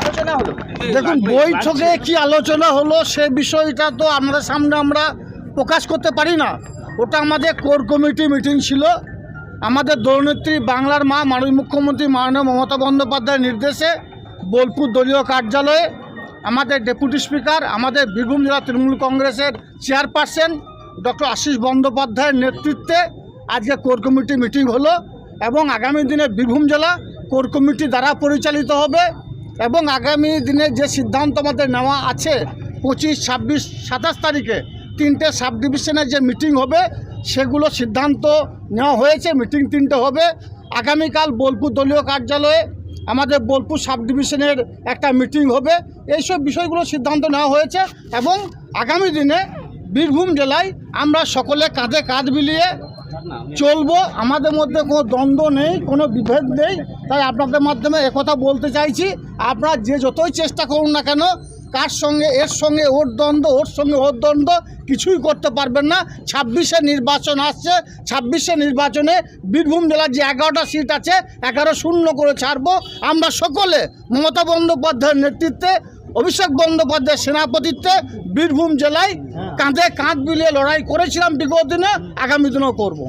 আলোচনা হলো দেখুন বৈঠকে কি আলোচনা হলো সে বিষয়টা তো আমাদের সামনে আমরা প্রকাশ করতে পারি না। ওটা আমাদের কোর কমিটি মিটিং ছিল। আমাদের দলনেত্রী বাংলার মা মাননীয় মুখ্যমন্ত্রী মাননীয় মমতা বন্দ্যোপাধ্যায়ের নির্দেশে বোলপুর দলীয় কার্যালয়ে আমাদের ডেপুটি স্পিকার আমাদের বীরভূম জেলা তৃণমূল কংগ্রেসের চেয়ারপারসন ডক্টর আশিস বন্দ্যোপাধ্যায়ের নেতৃত্বে আজকে কোর কমিটি মিটিং হলো এবং আগামী দিনে বীরভূম জেলা কোর কমিটি দ্বারা পরিচালিত হবে। এবং আগামী দিনে যে সিদ্ধান্ত আমাদের নেওয়া আছে, পঁচিশ, ছাব্বিশ, সাতাশ তারিখে তিনটে সাব ডিভিশনের যে মিটিং হবে, সেগুলো সিদ্ধান্ত নেওয়া হয়েছে, মিটিং তিনটে হবে। আগামীকাল বোলপুর দলীয় কার্যালয়ে আমাদের বোলপুর সাব ডিভিশনের একটা মিটিং হবে। এইসব বিষয়গুলো সিদ্ধান্ত নেওয়া হয়েছে এবং আগামী দিনে বীরভূম জেলায় আমরা সকলে কাঁধে কাঁধ মিলিয়ে চলবো। আমাদের মধ্যে কোনো দ্বন্দ্ব নেই, কোনো বিভেদ নেই। তাই আপনাদের মাধ্যমে একথা বলতে চাইছি, আপনারা যে যতই চেষ্টা করুন না কেন কার সঙ্গে, এর সঙ্গে ওর দ্বন্দ্ব, ওর সঙ্গে ওর দ্বন্দ্ব, কিছুই করতে পারবেন না। ছাব্বিশে নির্বাচন আসছে, ছাব্বিশে নির্বাচনে বীরভূম জেলার যে এগারোটা সিট আছে, এগারো শূন্য করে ছাড়বো। আমরা সকলে মমতা বন্দ্যোপাধ্যায়ের নেতৃত্বে, অভিষেক বন্দ্যোপাধ্যায়ের সেনাপতিত্বে বীরভূম জেলায় কাঁধে কাঁধ মিলিয়ে লড়াই করেছিলাম, বিগত দিনে, আগামী দিনেও করব।